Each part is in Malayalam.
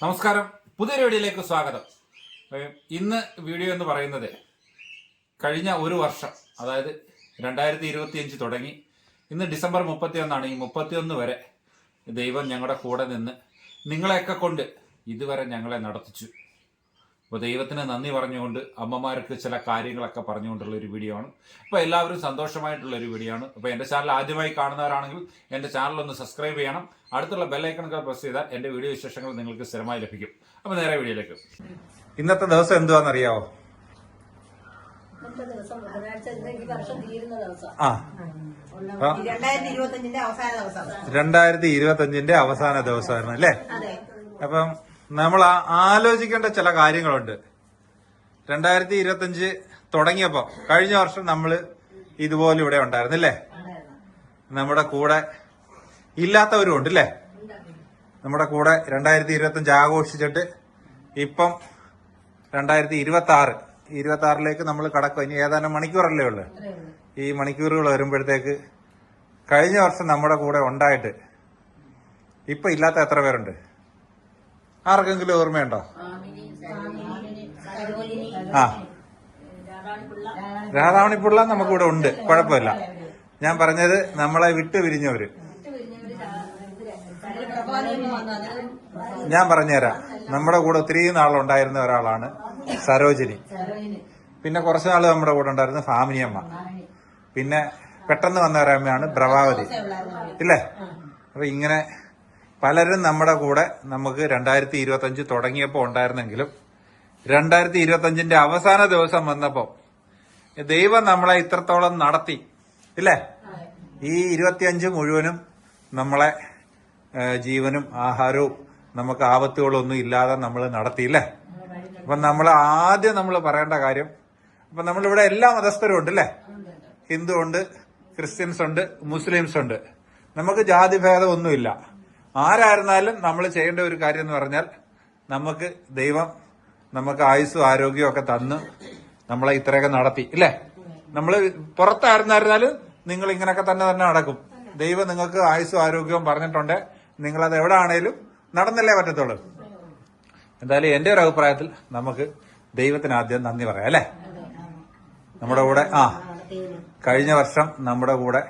നമസ്കാരം. പുതിയ വീഡിയോയിലേക്ക് സ്വാഗതം. ഇന്ന് വീഡിയോ എന്ന് പറയുന്നത് കഴിഞ്ഞ ഒരു വർഷം അതായത് രണ്ടായിരത്തി ഇരുപത്തിയഞ്ച് തുടങ്ങി. ഇന്ന് ഡിസംബർ മുപ്പത്തിയൊന്നാണ്. ഈ മുപ്പത്തിയൊന്ന് വരെ ദൈവം ഞങ്ങളുടെ കൂടെ നിന്ന് നിങ്ങളെയൊക്കെ കൊണ്ട് ഇതുവരെ ഞങ്ങളെ നടത്തിച്ചു. അപ്പോൾ ദൈവത്തിന് നന്ദി പറഞ്ഞുകൊണ്ട് അമ്മമാർക്ക് ചില കാര്യങ്ങളൊക്കെ പറഞ്ഞുകൊണ്ടുള്ള ഒരു വീഡിയോ ആണ്. അപ്പോൾ എല്ലാവരും സന്തോഷമായിട്ടുള്ള ഒരു വീഡിയോ ആണ്. അപ്പോൾ എന്റെ ചാനൽ ആദ്യമായി കാണുന്നവരാണെങ്കിൽ എന്റെ ചാനൽ ഒന്ന് സബ്സ്ക്രൈബ് ചെയ്യണം. അടുത്തുള്ള ബെല്ലൈക്കണൊക്കെ പ്രസ് ചെയ്താൽ എന്റെ വീഡിയോ വിശേഷങ്ങൾ നിങ്ങൾക്ക് സ്ഥിരമായി ലഭിക്കും. അപ്പോൾ നേരെ വീഡിയോയിലേക്ക് ഇന്നത്തെ ദിവസം എന്തുവാണെന്നറിയാവോ ആ. രണ്ടായിരത്തി ഇരുപത്തി അഞ്ചിന്റെ അവസാന ദിവസമായിരുന്നു അല്ലേ? അതെ. അപ്പം നമ്മൾ ആലോചിക്കേണ്ട ചില കാര്യങ്ങളുണ്ട്. രണ്ടായിരത്തി ഇരുപത്തിയഞ്ച് തുടങ്ങിയപ്പോ കഴിഞ്ഞ വർഷം നമ്മൾ ഇതുപോലെ ഇവിടെ ഉണ്ടായിരുന്നില്ലേ? നമ്മുടെ കൂടെ ഇല്ലാത്തവരും ഉണ്ട് അല്ലേ നമ്മുടെ കൂടെ രണ്ടായിരത്തി ഇരുപത്തി അഞ്ച് ആഘോഷിച്ചിട്ട് ഇപ്പം രണ്ടായിരത്തി ഇരുപത്തി ആറ് ഇരുപത്തി ആറിലേക്ക് നമ്മൾ കടക്കും. ഇനി ഏതാനും മണിക്കൂറല്ലേ ഉള്ളു. ഈ മണിക്കൂറുകൾ വരുമ്പോഴത്തേക്ക് കഴിഞ്ഞ വർഷം നമ്മുടെ കൂടെ ഉണ്ടായിട്ട് ഇപ്പൊ ഇല്ലാത്ത എത്ര പേരുണ്ട്? ആർക്കെങ്കിലും ഓർമ്മയുണ്ടോ? ആ. രാധാമണിപ്പിള്ള നമുക്കിവിടെ ഉണ്ട്. കുഴപ്പമില്ല. ഞാൻ പറഞ്ഞത് നമ്മളെ വിട്ടു പിരിഞ്ഞവര്. ഞാൻ പറഞ്ഞുതരാം. നമ്മുടെ കൂടെ ഒത്തിരി നാളുണ്ടായിരുന്ന ഒരാളാണ് സരോജിനി. പിന്നെ കുറച്ചു നാൾ നമ്മുടെ കൂടെ ഉണ്ടായിരുന്ന ഫാമിനിയമ്മ പിന്നെ പെട്ടെന്ന് വന്ന ഒരമ്മയാണ് പ്രഭാവതി. ഇല്ലേ? അപ്പൊ ഇങ്ങനെ പലരും നമ്മുടെ കൂടെ നമുക്ക് രണ്ടായിരത്തി ഇരുപത്തി അഞ്ച് തുടങ്ങിയപ്പോൾ ഉണ്ടായിരുന്നെങ്കിലും രണ്ടായിരത്തി ഇരുപത്തി അഞ്ചിന്റെ അവസാന ദിവസം വന്നപ്പോ ദൈവം നമ്മളെ ഇത്രത്തോളം നടത്തി ഇല്ലേ? ഈ ഇരുപത്തിയഞ്ച് മുഴുവനും നമ്മളെ ജീവനും ആഹാരവും നമുക്ക് ആപത്തുകളൊന്നും ഇല്ലാതെ നമ്മൾ നടത്തിയില്ലേ അപ്പൊ നമ്മൾ ആദ്യം നമ്മൾ പറയേണ്ട കാര്യം അപ്പൊ നമ്മളിവിടെ എല്ലാ മതസ്ഥരും ഉണ്ട് അല്ലേ ഹിന്ദു ഉണ്ട് ക്രിസ്ത്യൻസ് ഉണ്ട് മുസ്ലിംസ് ഉണ്ട്. നമുക്ക് ജാതിഭേദം ഒന്നുമില്ല ആരായിരുന്നാലും നമ്മൾ ചെയ്യേണ്ട ഒരു കാര്യം എന്ന് പറഞ്ഞാൽ നമുക്ക് ദൈവം നമുക്ക് ആയുസ്സും ആരോഗ്യവും ഒക്കെ തന്ന് നമ്മളെ ഇത്രയൊക്കെ നടത്തി ഇല്ലേ? നമ്മൾ പുറത്തായിരുന്നായിരുന്നാലും നിങ്ങൾ ഇങ്ങനെയൊക്കെ തന്നെ തന്നെ നടക്കും. ദൈവം നിങ്ങൾക്ക് ആയുസ്സും ആരോഗ്യവും പറഞ്ഞിട്ടുണ്ട്. നിങ്ങളത് എവിടെ ആണേലും നടന്നല്ലേ പറ്റത്തുള്ളൂ. എന്തായാലും എന്റെ ഒരു അഭിപ്രായത്തിൽ നമുക്ക് ദൈവത്തിന് ആദ്യം നന്ദി പറയാം അല്ലേ? നമ്മുടെ കൂടെ ആ കഴിഞ്ഞ വർഷം നമ്മുടെ കൂടെ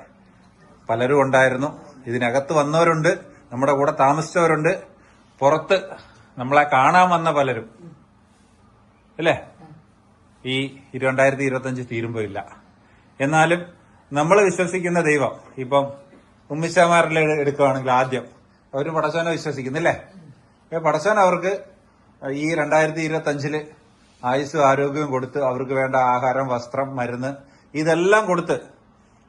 പലരും ഉണ്ടായിരുന്നു. ഇതിനകത്ത് വന്നവരുണ്ട്. നമ്മുടെ കൂടെ താമസിച്ചവരുണ്ട്. പുറത്ത് നമ്മളെ കാണാൻ വന്ന പലരും. അല്ലേ? ഈ രണ്ടായിരത്തി ഇരുപത്തഞ്ച് തീരുമ്പോ ഇല്ല എന്നാലും നമ്മൾ വിശ്വസിക്കുന്ന ദൈവം. ഇപ്പം ഉമ്മിശാമാരിലെ എടുക്കുകയാണെങ്കിൽ ആദ്യം. അവർ പടച്ചോനെ വിശ്വസിക്കുന്നില്ലേ പടച്ചോൻ അവർക്ക് ഈ രണ്ടായിരത്തി ഇരുപത്തഞ്ചിൽ ആയുസ് ആരോഗ്യവും കൊടുത്ത് അവർക്ക് വേണ്ട ആഹാരം വസ്ത്രം മരുന്ന് ഇതെല്ലാം കൊടുത്ത്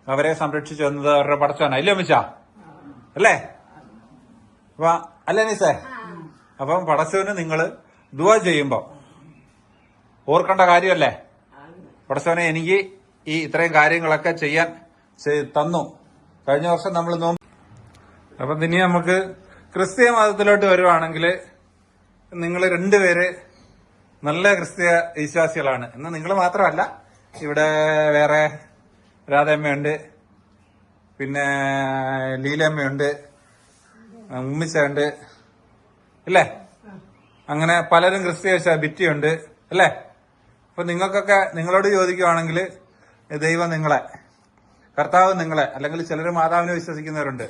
അവരെ സംരക്ഷിച്ചു വന്നത് അവരുടെ പടച്ചോന. ഇല്ലേ അമ്മിച്ച അല്ലേ? അപ്പൊ അല്ലേ നിസേ അപ്പം പടച്ചവന് നിങ്ങൾ ദുവ ചെയ്യുമ്പോ ഓർക്കേണ്ട കാര്യമല്ലേ? പടച്ചവനെ എനിക്ക് ഈ ഇത്രയും കാര്യങ്ങളൊക്കെ ചെയ്യാൻ തന്നു. കഴിഞ്ഞ വർഷം നമ്മൾ നോമ്പ് അപ്പൊ ഇനി നമുക്ക് ക്രിസ്തീയ മതത്തിലോട്ട് വരുവാണെങ്കിൽ നിങ്ങൾ രണ്ടുപേര് നല്ല ക്രിസ്തീയ വിശ്വാസികളാണ്. എന്ന് നിങ്ങൾ മാത്രമല്ല ഇവിടെ വേറെ രാധയമ്മയുണ്ട് പിന്നെ ലീലമ്മയുണ്ട് ഉമ്മിച്ചുണ്ട് അല്ലേ? അങ്ങനെ പലരും ക്രിസ്തീയ ഭിത്തിയുണ്ട് അല്ലേ? അപ്പൊ നിങ്ങൾക്കൊക്കെ നിങ്ങളോട് ചോദിക്കുവാണെങ്കിൽ ദൈവം നിങ്ങളെ കർത്താവ് നിങ്ങളെ അല്ലെങ്കിൽ ചിലർ മാതാവിനെ വിശ്വസിക്കുന്നവരുണ്ട്.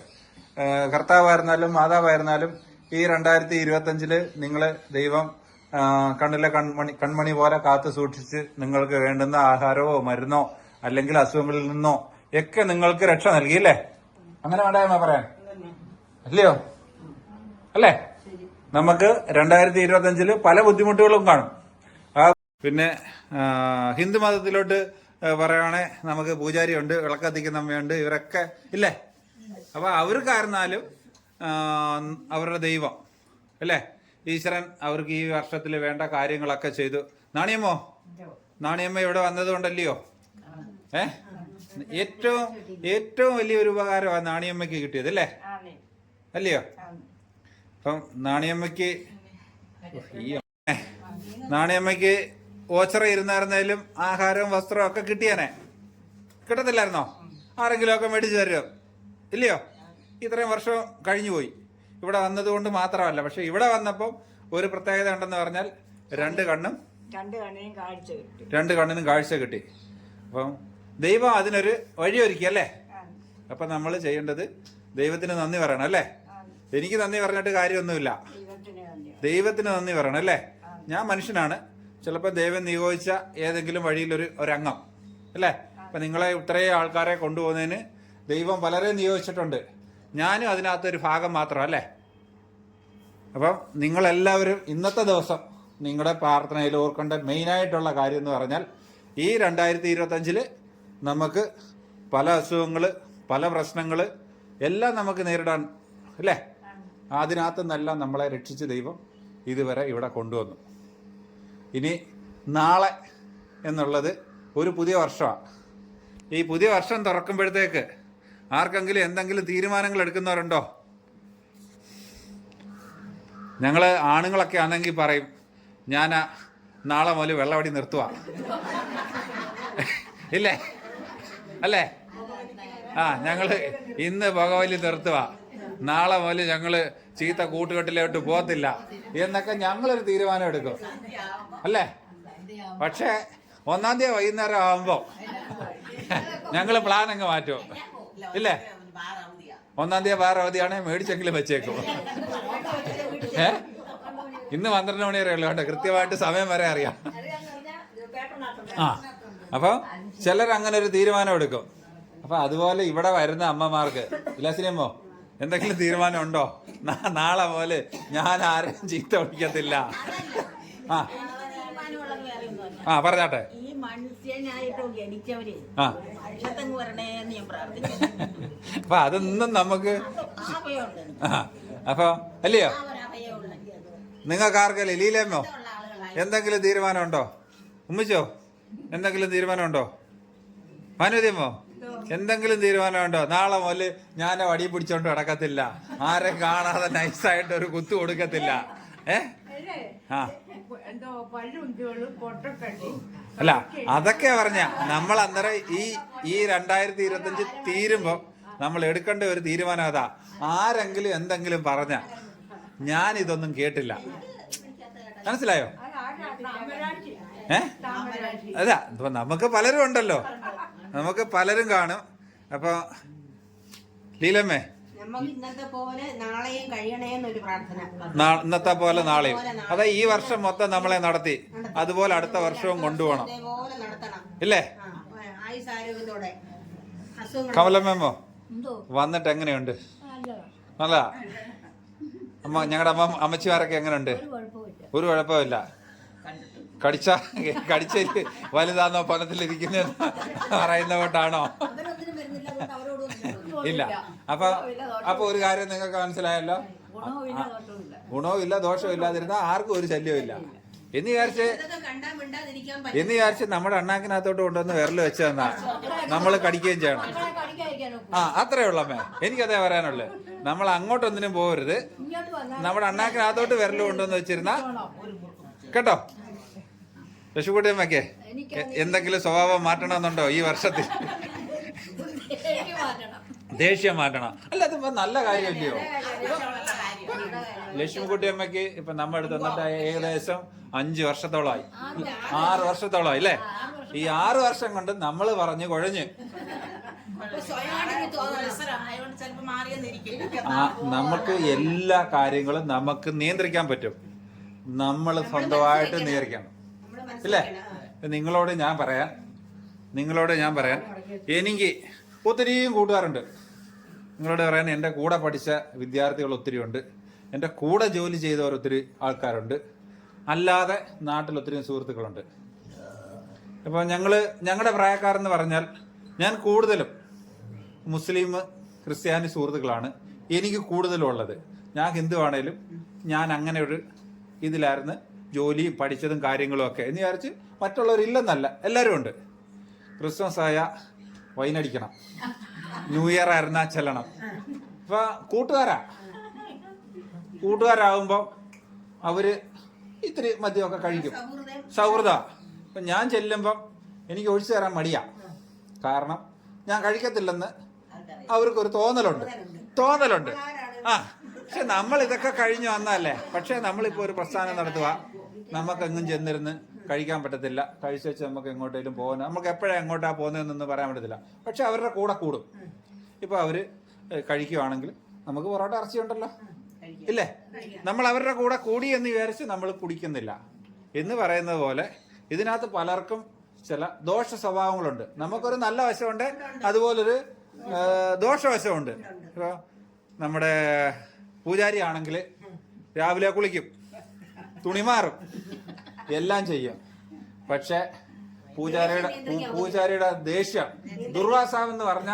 കർത്താവായിരുന്നാലും മാതാവായിരുന്നാലും ഈ രണ്ടായിരത്തി ഇരുപത്തഞ്ചിൽ നിങ്ങളെ ദൈവം കണ്ണിലെ കൺമണി കൺമണി പോലെ കാത്തു സൂക്ഷിച്ച് നിങ്ങൾക്ക് വേണ്ടുന്ന ആഹാരമോ മരുന്നോ അല്ലെങ്കിൽ അസുഖങ്ങളിൽ നിന്നോ ഒക്കെ നിങ്ങൾക്ക് രക്ഷ നൽകിയില്ലേ അങ്ങനെ വേണ്ടായ്മ പറയാൻ. അല്ലയോ? അല്ലേ? നമുക്ക് രണ്ടായിരത്തി ഇരുപത്തി പല ബുദ്ധിമുട്ടുകളും കാണും. പിന്നെ ഹിന്ദു മതത്തിലോട്ട് പറയുകയാണെ നമുക്ക് പൂജാരിയുണ്ട് വിളക്കത്തിക്കുന്ന അമ്മയുണ്ട് ഇവരൊക്കെ ഇല്ലേ? അപ്പൊ അവർക്കായിരുന്നാലും അവരുടെ ദൈവം അല്ലേ? ഈശ്വരൻ അവർക്ക് ഈ വർഷത്തിൽ വേണ്ട കാര്യങ്ങളൊക്കെ ചെയ്തു. നാണിയമ്മോ? നാണിയമ്മ ഇവിടെ വന്നതുകൊണ്ടല്ലയോ? ഏറ്റവും ഏറ്റവും വലിയൊരു ഉപകാരമാണ് നാണിയമ്മയ്ക്ക് കിട്ടിയത് അല്ലേ? അല്ലയോ? അപ്പം നാണിയമ്മയ്ക്ക് ഈ. നാണിയമ്മയ്ക്ക് ഓച്ചറ ഇരുന്നായിരുന്നാലും ആഹാരവും വസ്ത്രവും ഒക്കെ കിട്ടിയാനെ. കിട്ടത്തില്ലായിരുന്നോ? ആരെങ്കിലും ഒക്കെ മേടിച്ചു തരുമോ? ഇല്ലയോ? ഇത്രയും വർഷം കഴിഞ്ഞു പോയി. ഇവിടെ വന്നതുകൊണ്ട് മാത്രമല്ല. പക്ഷെ ഇവിടെ വന്നപ്പം ഒരു പ്രത്യേകത ഉണ്ടെന്ന് പറഞ്ഞാൽ രണ്ട് കണ്ണും രണ്ട് കണ്ണിനും കാഴ്ച കിട്ടി. രണ്ട് കണ്ണിനും കാഴ്ച കിട്ടി. അപ്പം ദൈവം അതിനൊരു വഴിയൊരുക്കി അല്ലേ? അപ്പം നമ്മൾ ചെയ്യേണ്ടത് ദൈവത്തിന് നന്ദി പറയണം അല്ലേ? എനിക്ക് നന്ദി പറഞ്ഞിട്ട് കാര്യമൊന്നുമില്ല. ദൈവത്തിന് നന്ദി. പറയണം അല്ലേ? ഞാൻ മനുഷ്യനാണ്. ചിലപ്പോൾ ദൈവം നിയോഗിച്ച ഏതെങ്കിലും വഴിയിലൊരു ഒരംഗം അല്ലേ? അപ്പം നിങ്ങളെ ഇത്രയും ആൾക്കാരെ കൊണ്ടുപോകുന്നതിന് ദൈവം വളരെ നിയോഗിച്ചിട്ടുണ്ട്. ഞാനും അതിനകത്തൊരു ഭാഗം മാത്രം അല്ലേ? അപ്പം നിങ്ങളെല്ലാവരും ഇന്നത്തെ ദിവസം നിങ്ങളുടെ പ്രാർത്ഥനയിൽ ഓർക്കേണ്ട മെയിനായിട്ടുള്ള കാര്യം എന്ന് പറഞ്ഞാൽ ഈ രണ്ടായിരത്തി ഇരുപത്തഞ്ചിൽ നമുക്ക് പല അസുഖങ്ങൾ പല പ്രശ്നങ്ങൾ എല്ലാം നമുക്ക് നേരിടാൻ അല്ലേ? അതിനകത്തു നിന്നെല്ലാം നമ്മളെ രക്ഷിച്ച് ദൈവം ഇതുവരെ ഇവിടെ കൊണ്ടുവന്നു. ഇനി നാളെ എന്നുള്ളത് ഒരു പുതിയ വർഷമാണ്. ഈ പുതിയ വർഷം തുറക്കുമ്പോഴത്തേക്ക് ആർക്കെങ്കിലും എന്തെങ്കിലും തീരുമാനങ്ങൾ എടുക്കുന്നവരുണ്ടോ? ഞങ്ങൾ ആണുങ്ങളൊക്കെ ആണെങ്കിൽ പറയും ഞാൻ നാളെ മുതൽ വെള്ളവടി നിർത്തുക ഇല്ലേ? അല്ലേ? ആ ഞങ്ങൾ ഇന്ന് പുകവലി നിർത്തുക നാളെ മുതൽ ഞങ്ങൾ ചീത്ത കൂട്ടുകെട്ടിലോട്ട് പോകത്തില്ല എന്നൊക്കെ ഞങ്ങളൊരു തീരുമാനം എടുക്കും അല്ലേ? പക്ഷേ ഒന്നാം തീയതി വൈകുന്നേരം ആകുമ്പോൾ ഞങ്ങൾ പ്ലാൻ അങ്ങ് മാറ്റും. ഇല്ലേ? ഒന്നാം തീയതി വേറെ അവധിയാണെങ്കിൽ മേടിച്ചെങ്കിലും വെച്ചേക്കും. ഏ? ഇന്ന് പന്ത്രണ്ട് മണി വരെ ഉള്ളു കേട്ടോ കൃത്യമായിട്ട് സമയം വരെ അറിയാം. ആ അപ്പം ചിലർ അങ്ങനെ ഒരു തീരുമാനം എടുക്കും അപ്പൊ അതുപോലെ ഇവിടെ വരുന്ന അമ്മമാർക്ക്. ഇല്ലാസിനിയമ്മോ എന്തെങ്കിലും തീരുമാനം ഉണ്ടോ നാളെ പോലെ ഞാൻ ആരെയും ചീത്ത വിളിക്കത്തില്ല. ആ. ആ പറഞ്ഞാട്ടെ. ഈ മനുഷ്യനായിട്ട് ജനിച്ചവര് ആ. മനുഷ്യത്തങ്ങ് വരണേന്ന് ഞാൻ പ്രാർത്ഥിക്കുന്നു. അപ്പൊ അതൊന്നും നമുക്ക് അപ്പൊ അല്ലയോ? നിങ്ങൾക്ക് ആർക്കല്ലേ ലീലമ്മോ എന്തെങ്കിലും തീരുമാനമുണ്ടോ? ഉമ്മിച്ചോ എന്തെങ്കിലും തീരുമാനം ഉണ്ടോ ഭാനുതിയമ്മോ എന്തെങ്കിലും തീരുമാനമുണ്ടോ നാളെ മുതൽ ഞാൻ വടി പിടിച്ചോണ്ട് കിടക്കത്തില്ല ആരെ കാണാതെ നൈസായിട്ട് ഒരു കുത്തു കൊടുക്കത്തില്ല. ഏ? ആ. അല്ല അതൊക്കെ പറഞ്ഞ നമ്മൾ അന്നേരം ഈ ഈ രണ്ടായിരത്തി ഇരുപത്തഞ്ച് തീരുമ്പോ നമ്മൾ എടുക്കേണ്ട ഒരു തീരുമാനം അതാ. ആരെങ്കിലും എന്തെങ്കിലും പറഞ്ഞ ഞാൻ ഇതൊന്നും കേട്ടില്ല. മനസ്സിലായോ? ഏ? അതാ ഇപ്പൊ നമുക്ക് പലരും ഉണ്ടല്ലോ. നമുക്ക് പലരും കാണും. അപ്പൊ ലീലമ്മേ ഇന്നത്തെ പോലെ നാളെയും അതെ പ്രാർത്ഥന. നാ- ഇന്നത്തെ പോലെ നാളെയും. അതാ ഈ വർഷം മൊത്തം നമ്മളെ നടത്തി. അതുപോലെ അടുത്ത വർഷവും കൊണ്ടുപോകണം. ഇല്ലേ? കമലമ്മോ വന്നിട്ട് എങ്ങനെയുണ്ട്? അല്ല നല്ല അമ്മ ഞങ്ങളുടെ അമ്മ അമ്മച്ചിമാരൊക്കെ എങ്ങനെയുണ്ട് ഒരു കുഴപ്പമില്ല കടിച്ച കടിച്ച വലുതാന്നോ പനത്തിലിരിക്കുന്ന പറയുന്ന കൊണ്ടാണോ അവരൊന്നിനും വരുന്നില്ല അവരോട് ഇല്ല. അപ്പൊ അപ്പൊ ഒരു കാര്യം നിങ്ങൾക്ക് മനസ്സിലായല്ലോ? ഗുണവും ഇല്ല ദോഷവും ഇല്ലാതിരുന്ന ആർക്കും ഒരു ശല്യവും ഇല്ല. എന്ന് വിചാരിച്ച് എന്ന് വിചാരിച്ച് നമ്മുടെ അണ്ണാക്കിനകത്തോട്ട് കൊണ്ടുവന്ന് വിരൽ വെച്ച് തന്നാ നമ്മൾ കടിക്കുകയും ചെയ്യണം. ആ അത്രേ ഉള്ളമ്മേ എനിക്കതേ പറയാനുള്ളു. നമ്മൾ അങ്ങോട്ടൊന്നിനും പോകരുത്. നമ്മുടെ അണ്ണാക്കിനകത്തോട്ട് വിരൽ കൊണ്ടുവന്ന് വെച്ചിരുന്ന കേട്ടോ? രക്ഷുകൂട്ടി അമ്മയ്ക്ക് എന്തെങ്കിലും സ്വഭാവം മാറ്റണമെന്നുണ്ടോ ഈ വർഷത്തിൽ? ദേഷ്യം മാറ്റണം. അല്ല അതിപ്പോ നല്ല കാര്യമല്ലയോ? ലക്ഷ്മിക്കുട്ടി അമ്മയ്ക്ക് ഇപ്പൊ നമ്മൾ അടുത്ത് വന്നിട്ട് ഏകദേശം അഞ്ചു വർഷത്തോളമായി ആറ് വർഷത്തോളമായി അല്ലേ? ഈ ആറ് വർഷം കൊണ്ട് നമ്മൾ പറഞ്ഞു കുഴഞ്ഞ്. സ്വയമായിട്ട് തോന്നുന്നു ചിലപ്പോ മാറിയെന്നിരിക്കും ആ നമുക്ക് എല്ലാ കാര്യങ്ങളും നമുക്ക് നിയന്ത്രിക്കാൻ പറ്റും. നമ്മൾ സ്വന്തമായിട്ട് നിയന്ത്രിക്കണം. ഇല്ലേ? നിങ്ങളോട് ഞാൻ പറയാം നിങ്ങളോട് ഞാൻ പറയാം എനിക്ക് ഒത്തിരിയും കൂട്ടുകാരുണ്ട്. നിങ്ങളോട് പറയാൻ എന്റെ കൂടെ പഠിച്ച വിദ്യാർത്ഥികൾ ഒത്തിരി ഉണ്ട് എന്റെ കൂടെ ജോലി ചെയ്തവർ ഒത്തിരി ആൾക്കാരുണ്ട്. അല്ലാതെ നാട്ടിൽ ഒത്തിരി സുഹൃത്തുക്കളുണ്ട്. അപ്പോൾ ഞങ്ങൾ ഞങ്ങളുടെ പ്രായക്കാരെന്ന് പറഞ്ഞാൽ ഞാൻ കൂടുതലും മുസ്ലിം ക്രിസ്ത്യാനി സുഹൃത്തുക്കളാണ്. എനിക്ക് കൂടുതലും ഉള്ളത് ഞാൻ ഹിന്ദു ആണേലും ഞാൻ അങ്ങനെ ഒരു ഇതിലായിരുന്നു. ജോലിയും പഠിച്ചതും കാര്യങ്ങളും ഒക്കെ എന്ന് വിചാരിച്ച് മറ്റുള്ളവരില്ലെന്നല്ല എല്ലാവരും ഉണ്ട്. ക്രിസ്മസ് ആയ വൈനടിക്കണം ന്യൂ ഇയർ ആയിരുന്നാ ചെല്ലണം ഇപ്പൊ കൂട്ടുകാരാ. കൂട്ടുകാരാകുമ്പോൾ അവർ ഇത്തിരി മദ്യമൊക്കെ കഴിക്കും. സൗഹൃദ. ഇപ്പം ഞാൻ ചെല്ലുമ്പം എനിക്ക് ഒഴിച്ചു തരാൻ മടിയാ. കാരണം ഞാൻ കഴിക്കത്തില്ലെന്ന് അവർക്കൊരു തോന്നലുണ്ട്. തോന്നലുണ്ട്. ആ പക്ഷെ നമ്മൾ ഇതൊക്കെ കഴിഞ്ഞു വന്നല്ലേ പക്ഷെ നമ്മളിപ്പോ ഒരു പ്രസ്ഥാനം നടത്തുക നമുക്കെങ്ങും ചെന്നിരുന്ന് കഴിക്കാൻ പറ്റത്തില്ല. കഴിച്ചു വെച്ച് നമുക്ക് എങ്ങോട്ടേലും പോകുന്ന നമുക്ക് എപ്പോഴാണ് എങ്ങോട്ടാ പോകുന്നതെന്നൊന്നും പറയാൻ പറ്റത്തില്ല. പക്ഷെ അവരുടെ കൂടെ കൂടും. ഇപ്പൊ അവർ കഴിക്കുവാണെങ്കിൽ നമുക്ക് പൊറോട്ട ഇറച്ചി ഉണ്ടല്ലോ ഇല്ലേ? നമ്മൾ അവരുടെ കൂടെ കൂടി എന്ന് വിചാരിച്ച് നമ്മൾ കുടിക്കുന്നില്ല. എന്ന് പറയുന്നത് പോലെ ഇതിനകത്ത് പലർക്കും ചില ദോഷ സ്വഭാവങ്ങളുണ്ട്. നമുക്കൊരു നല്ല വശമുണ്ട് അതുപോലൊരു ദോഷവശമുണ്ട് ഇപ്പോൾ നമ്മുടെ പൂജാരി ആണെങ്കിൽ രാവിലെ കുളിക്കും. തുണി മാറും. എല്ലാം ചെയ്യും. പക്ഷെ പൂജാരിയുടെ പൂജാരിയുടെ ദേഷ്യം ദുർവാസാവ് എന്ന് പറഞ്ഞ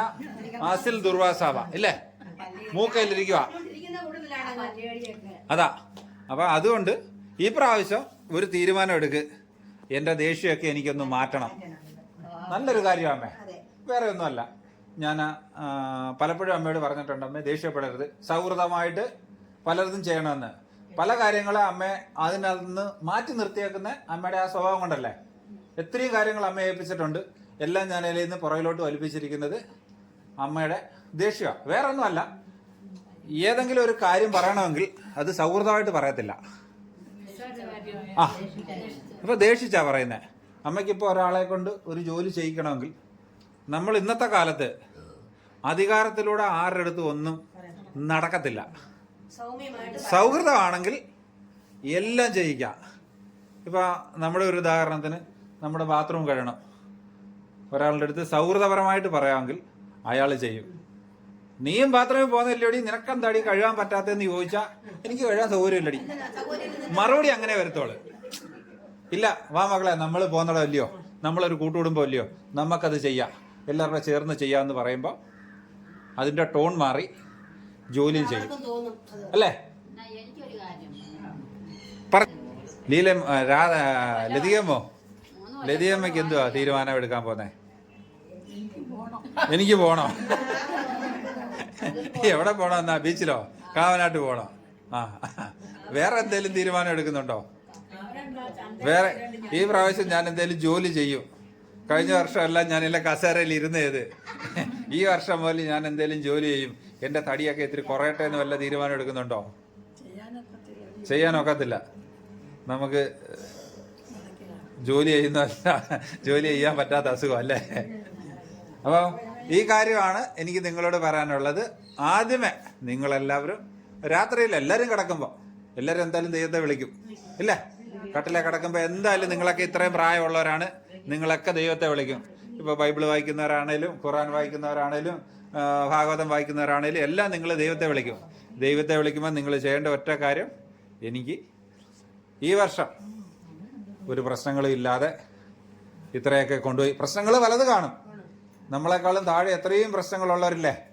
അസിൽ ദുർവാസാവ ഇല്ലേ? മൂക്കയിലിരിക്കുക അതാ. അപ്പൊ അതുകൊണ്ട് ഈ പ്രാവശ്യം ഒരു തീരുമാനം എടുക്ക്. എന്റെ ദേഷ്യമൊക്കെ എനിക്കൊന്ന് മാറ്റണം. നല്ലൊരു കാര്യമാമ്മേ വേറെ ഒന്നുമല്ല. ഞാൻ പലപ്പോഴും അമ്മയോട് പറഞ്ഞിട്ടുണ്ട് അമ്മ ദേഷ്യപ്പെടരുത്. സൗഹൃദമായിട്ട് പലർക്കും ചെയ്യണമെന്ന്. പല കാര്യങ്ങളെ അമ്മ അതിനകത്ത് നിന്ന് മാറ്റി നിർത്തിയേക്കുന്ന അമ്മയുടെ ആ സ്വഭാവം കൊണ്ടല്ലേ? എത്രയും കാര്യങ്ങൾ അമ്മ ഏൽപ്പിച്ചിട്ടുണ്ട്. എല്ലാം ഞാൻ അതിൽ നിന്ന് പുറകിലോട്ട് വലിപ്പിച്ചിരിക്കുന്നത് അമ്മയുടെ ദേഷ്യമാണ് വേറെ ഒന്നുമല്ല ഏതെങ്കിലും ഒരു കാര്യം പറയണമെങ്കിൽ അത് സൗഹൃദമായിട്ട് പറയത്തില്ല. ആ ഇപ്പൊ ദേഷിച്ചാ പറയുന്നേ അമ്മയ്ക്കിപ്പോ ഒരാളെ കൊണ്ട് ഒരു ജോലി ചെയ്യിക്കണമെങ്കിൽ നമ്മൾ ഇന്നത്തെ കാലത്ത് അധികാരത്തിലൂടെ ആരുടെ അടുത്ത് ഒന്നും നടക്കത്തില്ല. സൗഹൃദമാണെങ്കിൽ എല്ലാം ചെയ്യിക്കാം. ഇപ്പൊ നമ്മുടെ ഒരു ഉദാഹരണത്തിന് നമ്മുടെ ബാത്റൂം കഴുകണം ഒരാളുടെ അടുത്ത് സൗഹൃദപരമായിട്ട് പറയാമെങ്കിൽ അയാൾ ചെയ്യും. നീയും ബാത്റൂമിൽ പോകുന്നില്ലടി നിനക്കെന്താടി കഴുകാൻ പറ്റാത്തതെന്ന് ചോദിച്ചാൽ എനിക്ക് കഴുകാൻ സൗകര്യമില്ലടി. മറുപടി അങ്ങനെ വരത്തോൾ ഇല്ല വാ മകളെ നമ്മൾ പോകുന്നതല്ലയോ നമ്മളൊരു കൂട്ടുകുടുംബം അല്ലയോ? നമുക്കത് ചെയ്യാം. എല്ലാവരുടെ ചേർന്ന് ചെയ്യാമെന്ന് പറയുമ്പോൾ അതിന്റെ ടോൺ മാറി ജോലിയും ചെയ്യും. അല്ലേ? എന്നാ കാര്യം. പറ. ലീല രാധ ലതികമ്മോ? ലതികമ്മക്ക് ലതികമ്മയ്ക്ക് എന്തുവാ തീരുമാനം എടുക്കാൻ പോന്നെ? എനിക്ക് പോണോ. എവിടെ പോണോ എന്നാ ബീച്ചിലോ? കാവനാട്ട് പോണോ? ആ വേറെ എന്തേലും തീരുമാനം എടുക്കുന്നുണ്ടോ? വേറെ ഈ പ്രാവശ്യം ഞാൻ എന്തേലും ജോലി ചെയ്യും. കഴിഞ്ഞ വർഷമെല്ലാം ഞാൻ എല്ലാം കസേരയിൽ ഇരുന്നേത് ഈ വർഷം മുതൽ ഞാൻ എന്തേലും ജോലി ചെയ്യും. എന്റെ തടിയൊക്കെ ഇത്തിരി കുറയട്ടെ എന്ന് വല്ല തീരുമാനം എടുക്കുന്നുണ്ടോ? ചെയ്യാനൊക്കത്തില്ല. നമുക്ക് ജോലി ചെയ്യുന്ന ജോലി ചെയ്യാൻ പറ്റാത്ത അസുഖം അല്ലേ? അപ്പോൾ ഈ കാര്യമാണ് എനിക്ക് നിങ്ങളോട് പറയാനുള്ളത്. ആദ്യമേ നിങ്ങളെല്ലാവരും രാത്രിയിൽ എല്ലാവരും കിടക്കുമ്പോൾ എല്ലാവരും എന്തായാലും ദൈവത്തെ വിളിക്കും. ഇല്ലേ? കട്ടിലെ കിടക്കുമ്പോൾ എന്തായാലും നിങ്ങളൊക്കെ ഇത്രയും പ്രായമുള്ളവരാണ്. നിങ്ങളൊക്കെ ദൈവത്തെ വിളിക്കും. ഇപ്പോൾ ബൈബിൾ വായിക്കുന്നവരാണേലും ഖുറാൻ വായിക്കുന്നവരാണേലും ഭാഗവതം വായിക്കുന്നവരാണേലും എല്ലാം നിങ്ങൾ ദൈവത്തെ വിളിക്കും. ദൈവത്തെ വിളിക്കുമ്പോൾ നിങ്ങൾ ചെയ്യേണ്ട ഒറ്റ കാര്യം എനിക്ക് ഈ വർഷം ഒരു പ്രശ്നങ്ങളും ഇല്ലാതെ ഇത്രയൊക്കെ കൊണ്ടുപോയി. പ്രശ്നങ്ങൾ പലത് കാണും. നമ്മളെക്കാളും താഴെ എത്രയും പ്രശ്നങ്ങളുള്ളവരില്ലേ?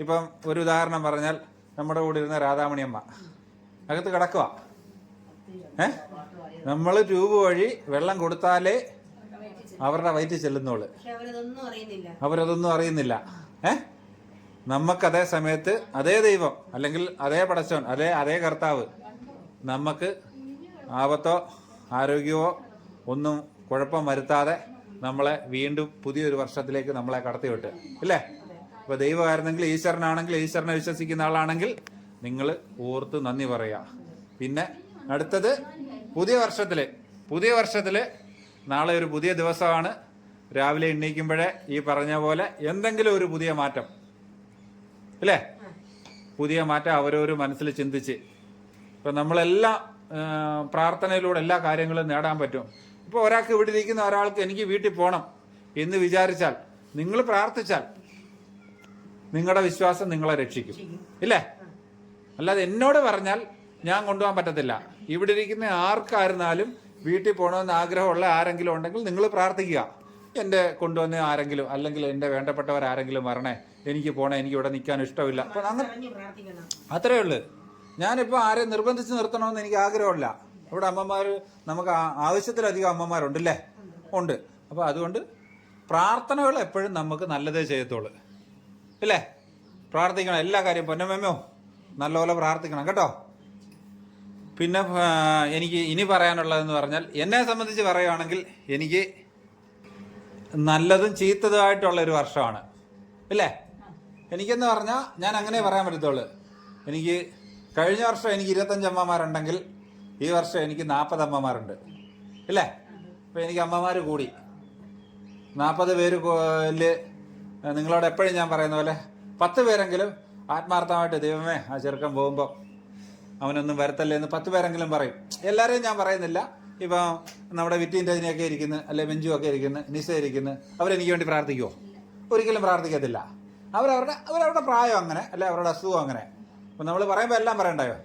ഇപ്പം ഒരു ഉദാഹരണം പറഞ്ഞാൽ നമ്മുടെ കൂടെ ഇരുന്ന രാധാമണിയമ്മ അകത്ത് കിടക്കുക ഏ? നമ്മൾ ട്യൂബ് വഴി വെള്ളം കൊടുത്താലേ അവരുടെ വയറ്റിൽ ചെല്ലുന്നുള്ളു. അവരതൊന്നും അറിയുന്നില്ല. അവരതൊന്നും അറിയുന്നില്ല. ഏ? നമുക്ക് അതേ സമയത്ത് അതേ ദൈവം അല്ലെങ്കിൽ അതേ പടച്ചവൻ അതേ അതേ കർത്താവ് നമുക്ക് ആപത്തോ ആരോഗ്യമോ ഒന്നും കുഴപ്പം വരുത്താതെ നമ്മളെ വീണ്ടും പുതിയൊരു വർഷത്തിലേക്ക് നമ്മളെ കടത്തിവിട്ട്. അല്ലേ ഇപ്പൊ ദൈവമായിരുന്നെങ്കിൽ ഈശ്വരനാണെങ്കിൽ ഈശ്വരനെ വിശ്വസിക്കുന്ന ആളാണെങ്കിൽ നിങ്ങൾ ഓർത്ത് നന്ദി പറയാ. പിന്നെ അടുത്തത് പുതിയ വർഷത്തിൽ പുതിയ വർഷത്തിൽ നാളെ ഒരു പുതിയ ദിവസമാണ്. രാവിലെ എണ്ണീക്കുമ്പോഴേ ഈ പറഞ്ഞ പോലെ എന്തെങ്കിലും ഒരു പുതിയ മാറ്റം. അല്ലേ? പുതിയ മാറ്റം അവരവർ മനസ്സിൽ ചിന്തിച്ച്. ഇപ്പം നമ്മളെല്ലാ പ്രാർത്ഥനയിലൂടെ എല്ലാ കാര്യങ്ങളും നേടാൻ പറ്റും. ഇപ്പോൾ ഒരാൾക്ക് ഇവിടെ ഇരിക്കുന്ന ഒരാൾക്ക് എനിക്ക് വീട്ടിൽ പോകണം എന്ന് വിചാരിച്ചാൽ നിങ്ങൾ പ്രാർത്ഥിച്ചാൽ നിങ്ങളുടെ വിശ്വാസം നിങ്ങളെ രക്ഷിക്കും. ഇല്ലേ? അല്ലാതെ എന്നോട് പറഞ്ഞാൽ ഞാൻ കൊണ്ടുപോകാൻ പറ്റത്തില്ല. ഇവിടെ ഇരിക്കുന്ന ആർക്കായിരുന്നാലും വീട്ടിൽ പോകണമെന്ന് ആഗ്രഹമുള്ള ആരെങ്കിലും ഉണ്ടെങ്കിൽ നിങ്ങൾ പ്രാർത്ഥിക്കുക. എന്റെ കൊണ്ടുവന്ന ആരെങ്കിലും അല്ലെങ്കിൽ എന്റെ വേണ്ടപ്പെട്ടവർ ആരെങ്കിലും വരണേ. എനിക്ക് പോണേ എനിക്ക് ഇവിടെ നിൽക്കാൻ ഇഷ്ടമില്ല. അപ്പം അങ്ങനെ അത്രേ ഉള്ളു. ഞാനിപ്പോൾ ആരെ നിർബന്ധിച്ച് നിർത്തണമെന്ന് എനിക്ക് ആഗ്രഹമില്ല. ഇവിടെ അമ്മമാർ നമുക്ക് ആവശ്യത്തിലധികം അമ്മമാരുണ്ടല്ലേ? ഉണ്ട്. അപ്പോൾ അതുകൊണ്ട് പ്രാർത്ഥനകൾ എപ്പോഴും നമുക്ക് നല്ലതേ ചെയ്യത്തുള്ളൂ. ഇല്ലേ? പ്രാർത്ഥിക്കണം എല്ലാ കാര്യവും പൊന്നമ്മയോ നല്ലപോലെ പ്രാർത്ഥിക്കണം കേട്ടോ? പിന്നെ എനിക്ക് ഇനി പറയാനുള്ളതെന്ന് പറഞ്ഞാൽ എന്നെ സംബന്ധിച്ച് പറയുകയാണെങ്കിൽ എനിക്ക് നല്ലതും ചീത്തതുമായിട്ടുള്ള ഒരു വർഷമാണ്. ഇല്ലേ? എനിക്കെന്ന് പറഞ്ഞാൽ ഞാൻ അങ്ങനെ പറയാൻ പറ്റത്തുള്ളൂ. എനിക്ക് കഴിഞ്ഞ വർഷം എനിക്ക് ഇരുപത്തഞ്ച് അമ്മമാരുണ്ടെങ്കിൽ ഈ വർഷം എനിക്ക് നാൽപ്പത് അമ്മമാരുണ്ട്. ഇല്ലേ? അപ്പം എനിക്ക് അമ്മമാർ കൂടി. നാൽപ്പത് പേര് നിങ്ങളോട് എപ്പോഴും ഞാൻ പറയുന്ന പോലെ പത്ത് പേരെങ്കിലും ആത്മാർത്ഥമായിട്ട് ദൈവമേ ആ ചെറുക്കം പോകുമ്പോൾ അവനൊന്നും വരത്തല്ലേ എന്ന് പത്ത് പേരെങ്കിലും പറയും. എല്ലാവരെയും ഞാൻ പറയുന്നില്ല. ഇപ്പം നമ്മുടെ വിറ്റീന്റെ ഇതിനെയൊക്കെ ഇരിക്കുന്നു അല്ലെ ബെഞ്ചും ഒക്കെ ഇരിക്കുന്നു നിസ ഇരിക്കുന്നു. അവരെനിക്ക് വേണ്ടി പ്രാർത്ഥിക്കുമോ ഒരിക്കലും പ്രാർത്ഥിക്കത്തില്ല. അവരവരുടെ അവരവരുടെ പ്രായം അങ്ങനെ അല്ലെ? അവരുടെ അസുഖം അങ്ങനെ. അപ്പം നമ്മൾ പറയുമ്പോൾ എല്ലാം പറയണ്ടായോ?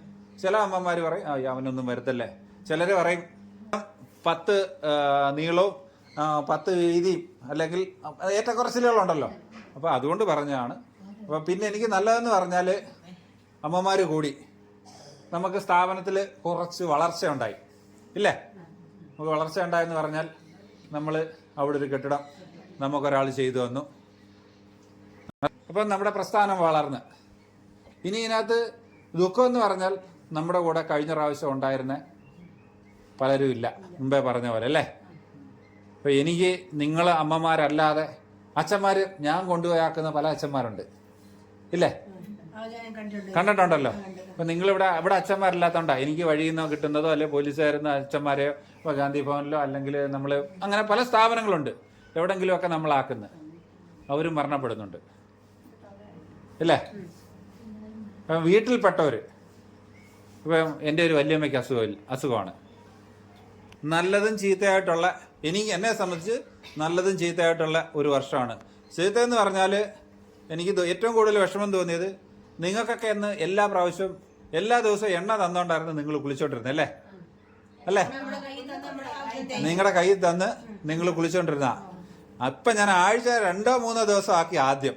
ചില അമ്മമാർ പറയും ആ അവനൊന്നും വരത്തല്ലേ? ചിലർ പറയും പത്ത് നീളവും പത്ത് വീതിയും അല്ലെങ്കിൽ ഏറ്റക്കുറച്ചിലുകളുണ്ടല്ലോ. അപ്പോൾ അതുകൊണ്ട് പറഞ്ഞതാണ്. അപ്പോൾ പിന്നെ എനിക്ക് നല്ലതെന്ന് പറഞ്ഞാൽ അമ്മമാർ കൂടി. നമുക്ക് സ്ഥാപനത്തിൽ കുറച്ച് വളർച്ച ഉണ്ടായി. ഇല്ലേ? നമുക്ക് വളർച്ച ഉണ്ടായെന്ന് പറഞ്ഞാൽ നമ്മൾ അവിടെ ഒരു കെട്ടിടം നമുക്കൊരാൾ ചെയ്തു തന്നു. അപ്പം നമ്മുടെ പ്രസ്ഥാനം വളർന്ന്. ഇനി ഇതിനകത്ത് ദുഃഖം എന്ന് പറഞ്ഞാൽ നമ്മുടെ കൂടെ കഴിഞ്ഞ പ്രാവശ്യം ഉണ്ടായിരുന്ന പലരും ഇല്ല. മുമ്പേ പറഞ്ഞ പോലെ അല്ലേ? അപ്പോൾ എനിക്ക് നിങ്ങൾ അമ്മമാരല്ലാതെ അച്ഛന്മാർ ഞാൻ കൊണ്ടുപോയാക്കുന്ന പല അച്ഛന്മാരുണ്ട്. ഇല്ലേ? കണ്ടിട്ടുണ്ടല്ലോ. അപ്പൊ നിങ്ങളിവിടെ ഇവിടെ അച്ഛന്മാരില്ലാത്തോണ്ടാ? എനിക്ക് വഴിയിൽ നിന്ന് കിട്ടുന്നതോ അല്ലെ പോലീസുകാരുന്ന അച്ഛന്മാരെയോ ഇപ്പൊ ഗാന്ധി ഭവനിലോ അല്ലെങ്കിൽ നമ്മൾ അങ്ങനെ പല സ്ഥാപനങ്ങളുണ്ട്. എവിടെങ്കിലുമൊക്കെ നമ്മളാക്കുന്നത് അവരും മരണപ്പെടുന്നുണ്ട്. ഇല്ലേ? അപ്പം വീട്ടിൽപ്പെട്ടവർ ഇപ്പം എന്റെ ഒരു വല്യമ്മയ്ക്ക് അസുഖമില്ല അസുഖമാണ്. നല്ലതും ചീത്തയായിട്ടുള്ള എനിക്ക് എന്നെ സംബന്ധിച്ച് നല്ലതും ചീത്തയായിട്ടുള്ള ഒരു വർഷമാണ്. ചീത്ത എന്ന് പറഞ്ഞാൽ എനിക്ക് ഏറ്റവും കൂടുതൽ വിഷമം തോന്നിയത് നിങ്ങൾക്കൊക്കെ എന്ന് എല്ലാ പ്രാവശ്യവും എല്ലാ ദിവസവും എണ്ണ തന്നോണ്ടായിരുന്നു നിങ്ങൾ കുളിച്ചോണ്ടിരുന്നത് അല്ലേ? അല്ലേ? നിങ്ങളുടെ കയ്യിൽ തന്ന് നിങ്ങൾ കുളിച്ചോണ്ടിരുന്ന. അപ്പൊ ഞാൻ ആഴ്ച രണ്ടോ മൂന്നോ ദിവസം ആക്കി ആദ്യം.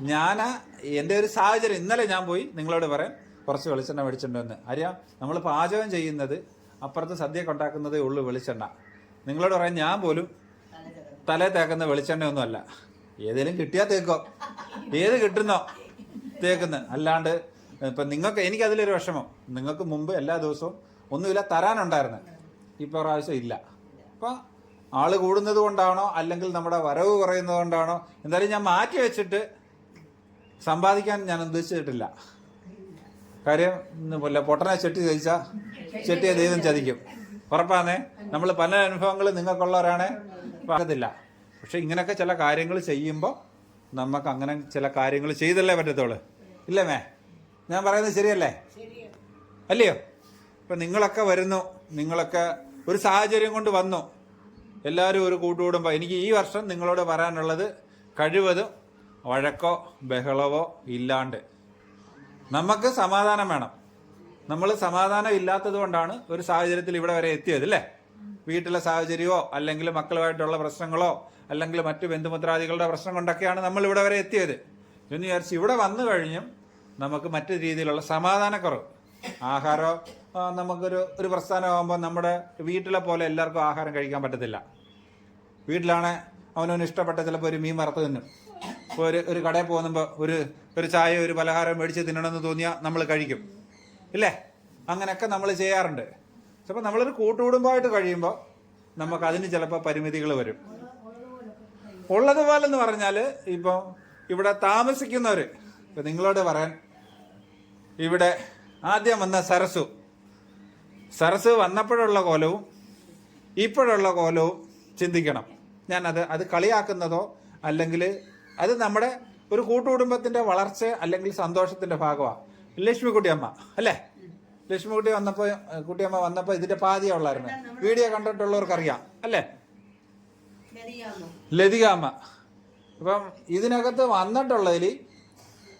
ഞാൻ എന്റെ ഒരു സാഹചര്യം. ഇന്നലെ ഞാൻ പോയി നിങ്ങളോട് പറയാം. കുറച്ച് വെളിച്ചെണ്ണ മേടിച്ചിട്ടുണ്ടെന്ന് അറിയാം നമ്മൾ പാചകം ചെയ്യുന്നത് അപ്പുറത്ത് സദ്യ കൊണ്ടാക്കുന്നതേ ഉള്ളൂ വെളിച്ചെണ്ണ. നിങ്ങളോട് പറയാം ഞാൻ പോലും തലേ തേക്കുന്ന വെളിച്ചെണ്ണയൊന്നും അല്ല. ഏതെങ്കിലും കിട്ടിയാൽ തേക്കോ. ഏത് കിട്ടുന്നോ തേക്കുന്ന. അല്ലാണ്ട് ഇപ്പൊ നിങ്ങൾക്ക് എനിക്കതിലൊരു വിഷമം. നിങ്ങൾക്ക് മുമ്പ് എല്ലാ ദിവസവും ഒന്നുമില്ല തരാനുണ്ടായിരുന്നു. ഇപ്പൊ പ്രാവശ്യം ഇല്ല. അപ്പൊ ആൾ കൂടുന്നത് കൊണ്ടാണോ? അല്ലെങ്കിൽ നമ്മുടെ വരവ് കുറയുന്നത് കൊണ്ടാണോ? എന്തായാലും ഞാൻ മാറ്റി വെച്ചിട്ട് സമ്പാദിക്കാൻ ഞാൻ ഉദ്ദേശിച്ചിട്ടില്ല. കാര്യം ഇന്ന് പോലെ പൊട്ടനെ ചെട്ടി ചതിച്ച ചെട്ടിയെ ദൈവം ചതിക്കും. ഉറപ്പാന്നേ നമ്മൾ പല അനുഭവങ്ങൾ നിങ്ങൾക്കുള്ളവരാണേ. പറയത്തില്ല പക്ഷെ ഇങ്ങനെയൊക്കെ ചില കാര്യങ്ങൾ ചെയ്യുമ്പോൾ നമുക്ക് അങ്ങനെ ചില കാര്യങ്ങൾ ചെയ്തല്ലേ പറ്റത്തുള്ളൂ. ഇല്ലേ മേ? ഞാൻ പറയുന്നത് ശരിയല്ലേ? അല്ലയോ? ഇപ്പം നിങ്ങളൊക്കെ വരുന്നു. നിങ്ങളൊക്കെ ഒരു സാഹചര്യം കൊണ്ട് വന്നു. എല്ലാവരും ഒരു കൂട്ടുകൂടുമ്പോൾ എനിക്ക് ഈ വർഷം നിങ്ങളോട് പറയാനുള്ളത് കഴിവതും വഴക്കോ ബഹളവോ ഇല്ലാണ്ട്. നമുക്ക് സമാധാനം വേണം. നമ്മൾ സമാധാനം ഇല്ലാത്തത് കൊണ്ടാണ് ഒരു സാഹചര്യത്തിൽ ഇവിടെ വരെ എത്തിയത് അല്ലേ? വീട്ടിലെ സാഹചര്യമോ അല്ലെങ്കിൽ മക്കളുമായിട്ടുള്ള പ്രശ്നങ്ങളോ അല്ലെങ്കിൽ മറ്റു ബന്ധുമിത്രാദികളുടെ പ്രശ്നം കൊണ്ടൊക്കെയാണ് നമ്മൾ ഇവിടെ വരെ എത്തിയത്. എന്ന് വിചാരിച്ച് ഇവിടെ വന്നു കഴിഞ്ഞും നമുക്ക് മറ്റു രീതിയിലുള്ള സമാധാനക്കുറവ്. ആഹാരം നമുക്കൊരു ഒരു പ്രസ്ഥാനമാകുമ്പോൾ നമ്മുടെ വീട്ടിലെ പോലെ എല്ലാവർക്കും ആഹാരം കഴിക്കാൻ പറ്റത്തില്ല. വീട്ടിലാണ് അവനവന് ഇഷ്ടപ്പെട്ട ചിലപ്പോൾ ഒരു മീൻ വറുത്ത് തിന്നും. ഇപ്പോൾ ഒരു ഒരു കടയിൽ പോകുമ്പോൾ ഒരു ഒരു ചായ ഒരു പലഹാരം മേടിച്ച് തിന്നണമെന്ന് തോന്നിയാൽ നമ്മൾ കഴിക്കും. ഇല്ലേ? അങ്ങനെയൊക്കെ നമ്മൾ ചെയ്യാറുണ്ട്. ചിലപ്പോൾ നമ്മളൊരു കൂട്ടുകുടുംബമായിട്ട് കഴിയുമ്പോൾ നമുക്ക് അതിന് ചിലപ്പോൾ പരിമിതികൾ വരും. ഉള്ളതുപോലെ എന്ന് പറഞ്ഞാൽ ഇപ്പം ഇവിടെ താമസിക്കുന്നവർ ഇപ്പം നിങ്ങളോട് പറയാൻ ഇവിടെ ആദ്യം വന്ന സരസു. സരസ് വന്നപ്പോഴുള്ള കോലവും ഇപ്പോഴുള്ള കോലവും ചിന്തിക്കണം. ഞാനത് അത് കളിയാക്കുന്നതോ അല്ലെങ്കിൽ അത് നമ്മുടെ ഒരു കൂട്ടുകുടുംബത്തിന്റെ വളർച്ച അല്ലെങ്കിൽ സന്തോഷത്തിന്റെ ഭാഗമാണ് ലക്ഷ്മിക്കുട്ടിയമ്മ അല്ലേ? ലക്ഷ്മിക്കുട്ടി വന്നപ്പോൾ കുട്ടിയമ്മ വന്നപ്പോൾ ഇതിന്റെ പാതിയേ ഉള്ളായിരുന്നു. വീഡിയോ കണ്ടിട്ടുള്ളവർക്കറിയാം അല്ലേ? ഗതിയാന്നു ലതിക അമ്മ. ഇപ്പം ഇതിനകത്ത് വന്നിട്ടുള്ളതിൽ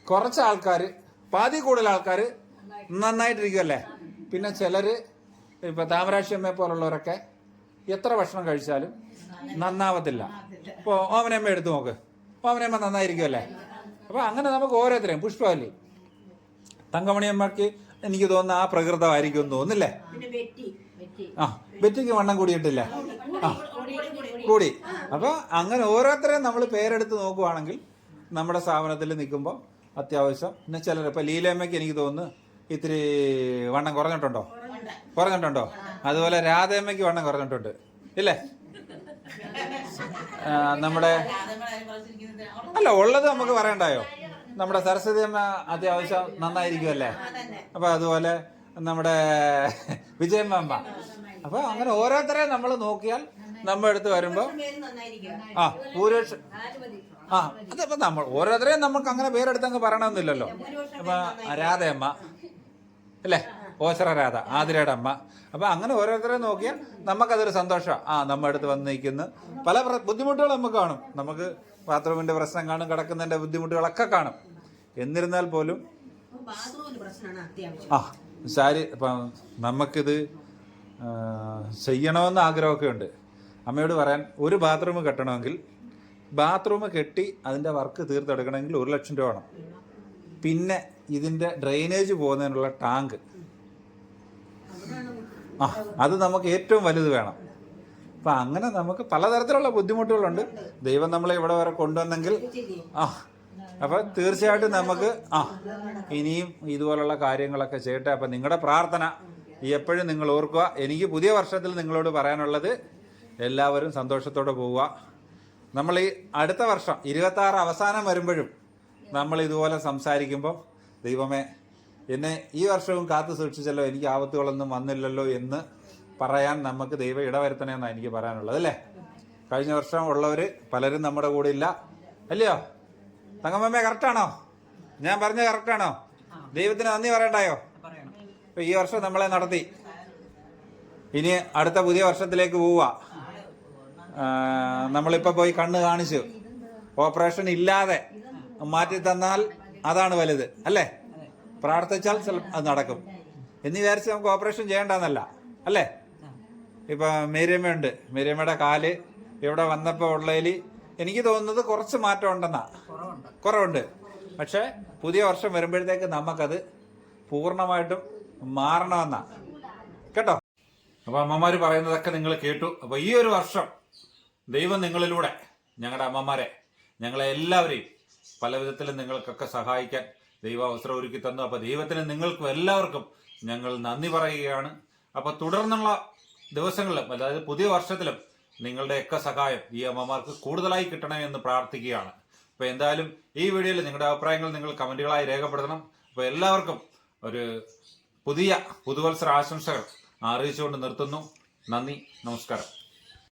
കുറച്ച് ആൾക്കാർ പാതി കൂടുതൽ ആൾക്കാർ നന്നായിട്ടിരിക്കുമല്ലേ പിന്നെ ഇപ്പൊ താമരാശി അമ്മയെ പോലുള്ളവരൊക്കെ എത്ര ഭക്ഷണം കഴിച്ചാലും നന്നാവത്തില്ല. ഇപ്പോൾ ഓമനമ്മ എടുത്തു നോക്ക്. ഓമനമ്മ നന്നായിരിക്കുമല്ലേ അപ്പോൾ അങ്ങനെ നമുക്ക് ഓരോരുത്തരെയും പുഷ്പമല്ലേ? തങ്കമണിയമ്മക്ക് എനിക്ക് തോന്നുന്ന ആ പ്രകൃതമായിരിക്കും എന്ന് തോന്നുന്നില്ലേ വെറ്റി ആ ബെറ്റിക്ക് വണ്ണം കൂടിയിട്ടില്ല. ആ. കൂടി അപ്പോൾ അങ്ങനെ ഓരോരുത്തരെയും നമ്മൾ പേരെടുത്ത് നോക്കുവാണെങ്കിൽ നമ്മുടെ സ്ഥാപനത്തിൽ നിൽക്കുമ്പോൾ അത്യാവശ്യം. പിന്നെ ചിലർ ഇപ്പൊ ലീലയമ്മയ്ക്ക് എനിക്ക് തോന്നുന്നു ഇത്തിരി വണ്ണം കുറഞ്ഞിട്ടുണ്ടോ? കുറഞ്ഞിട്ടുണ്ടോ. അതുപോലെ രാധയമ്മയ്ക്ക് വണ്ണം കുറഞ്ഞിട്ടുണ്ട്. ഇല്ലേ? നമ്മുടെ അല്ല ഉള്ളത് നമുക്ക് പറയണ്ടായോ? നമ്മുടെ സരസ്വതി അമ്മ അത്യാവശ്യം നന്നായിരിക്കുമല്ലേ അല്ലേ അപ്പൊ അതുപോലെ നമ്മുടെ വിജയമ്മ അപ്പൊ അങ്ങനെ ഓരോരുത്തരെ നമ്മൾ നോക്കിയാൽ നമ്മൾ എടുത്ത് വരുമ്പോ നന്നായിരിക്കും. ആ ഭൂരിപക്ഷ ആ അതിപ്പോ നമ്മൾ ഓരോരുത്തരെയും നമുക്ക് അങ്ങനെ പേരെടുത്തങ്ങ് പറയണമെന്നില്ലല്ലോ. അപ്പൊ രാധയമ്മ. അല്ലേ? ഓച്ചറ രാധ ആതിരയുടെ അമ്മ. അപ്പൊ അങ്ങനെ ഓരോരുത്തരെ നോക്കിയാൽ നമുക്കതൊരു സന്തോഷമാണ് ആ നമ്മുടെ അടുത്ത് വന്ന് നിൽക്കുന്നു. പല ബുദ്ധിമുട്ടുകൾ നമുക്ക് കാണും. നമുക്ക് ബാത്റൂമിന്റെ പ്രശ്നം കാണും കിടക്കുന്നതിന്റെ ബുദ്ധിമുട്ടുകളൊക്കെ കാണും. എന്നിരുന്നാൽ പോലും ആ ശാരി ഇപ്പം നമുക്കിത് ചെയ്യണമെന്ന് ആഗ്രഹമൊക്കെ ഉണ്ട്. അമ്മയോട് പറയാൻ ഒരു ബാത്റൂം കെട്ടണമെങ്കിൽ ബാത്റൂം കെട്ടി അതിന്റെ വർക്ക് തീർത്തെടുക്കണമെങ്കിൽ ഒരു ലക്ഷം രൂപ വേണം. പിന്നെ ഇതിന്റെ ഡ്രെയിനേജ് പോകുന്നതിനുള്ള ടാങ്ക്. ആ അത് നമുക്ക് ഏറ്റവും വലുത് വേണം. അപ്പം അങ്ങനെ നമുക്ക് പലതരത്തിലുള്ള ബുദ്ധിമുട്ടുകളുണ്ട്. ദൈവം നമ്മളെ ഇവിടെ വരെ കൊണ്ടുവന്നെങ്കിൽ ആ അപ്പം തീർച്ചയായിട്ടും നമുക്ക് ആ ഇനിയും ഇതുപോലുള്ള കാര്യങ്ങളൊക്കെ ചെയ്യട്ടെ. അപ്പം നിങ്ങളുടെ പ്രാർത്ഥന എപ്പോഴും നിങ്ങൾ ഓർക്കുക. എനിക്ക് പുതിയ വർഷത്തിൽ നിങ്ങളോട് പറയാനുള്ളത് എല്ലാവരും സന്തോഷത്തോടെ പോവുക. നമ്മൾ ഈ അടുത്ത വർഷം ഇരുപത്തി ആറ് അവസാനം വരുമ്പോഴും നമ്മൾ ഇതുപോലെ സംസാരിക്കുമ്പോൾ ദൈവമേ എന്നെ ഈ വർഷവും കാത്തു സൂക്ഷിച്ചല്ലോ എനിക്ക് ആപത്തുകളൊന്നും വന്നില്ലല്ലോ എന്ന് പറയാൻ നമുക്ക് ദൈവം ഇടവരുത്തണമെന്നാണ് എനിക്ക് പറയാനുള്ളത് അല്ലേ? കഴിഞ്ഞ വർഷം ഉള്ളവർ പലരും നമ്മുടെ കൂടെ ഇല്ല അല്ലയോ? തങ്ങമ്മേ കറക്റ്റാണോ? ഞാൻ പറഞ്ഞ കറക്റ്റാണോ? ദൈവത്തിന് നന്ദി പറയണ്ടായോ? ഈ വർഷം നമ്മളെ നടത്തി. ഇനി അടുത്ത പുതിയ വർഷത്തിലേക്ക് പോവുക. നമ്മളിപ്പോൾ പോയി കണ്ണ് കാണിച്ചു. ഓപ്പറേഷൻ ഇല്ലാതെ മാറ്റി തന്നാൽ അതാണ് വലുത് അല്ലേ? പ്രാർത്ഥിച്ചാൽ അത് നടക്കും. എന്ന് വിചാരിച്ച് നമുക്ക് ഓപ്പറേഷൻ ചെയ്യേണ്ടെന്നല്ല അല്ലേ? ഇപ്പൊ മേരിയമ്മയുണ്ട്. മേരിയമ്മയുടെ കാൽ ഇവിടെ വന്നപ്പോൾ ഉള്ളതിൽ എനിക്ക് തോന്നുന്നത് കുറച്ച് മാറ്റം ഉണ്ടെന്നാ. കുറവുണ്ട്. പക്ഷേ പുതിയ വർഷം വരുമ്പോഴത്തേക്ക് നമുക്കത് പൂർണമായിട്ടും മാറണമെന്നാ. കേട്ടോ? അപ്പൊ അമ്മമാര് പറയുന്നതൊക്കെ നിങ്ങൾ കേട്ടു. അപ്പോൾ ഈ ഒരു വർഷം ദൈവം നിങ്ങളിലൂടെ ഞങ്ങളുടെ അമ്മമാരെ ഞങ്ങളെ എല്ലാവരെയും പല വിധത്തിലും നിങ്ങൾക്കൊക്കെ സഹായിക്കാൻ ദൈവം അവസരം ഒരുക്കി തന്നു. അപ്പൊ ദൈവത്തിന് നിങ്ങൾക്കും എല്ലാവർക്കും ഞങ്ങൾ നന്ദി പറയുകയാണ്. അപ്പൊ തുടർന്നുള്ള ദിവസങ്ങളിലും അതായത് പുതിയ വർഷത്തിലും നിങ്ങളുടെയൊക്കെ സഹായം ഈ അമ്മമാർക്ക് കൂടുതലായി കിട്ടണം എന്ന് പ്രാർത്ഥിക്കുകയാണ്. അപ്പൊ എന്തായാലും ഈ വീഡിയോയിൽ നിങ്ങളുടെ അഭിപ്രായങ്ങൾ നിങ്ങൾ കമന്റുകളായി രേഖപ്പെടുത്തണം. അപ്പൊ എല്ലാവർക്കും ഒരു പുതിയ പുതുവത്സര ആശംസകൾ അറിയിച്ചുകൊണ്ട് നിർത്തുന്നു. നന്ദി നമസ്കാരം.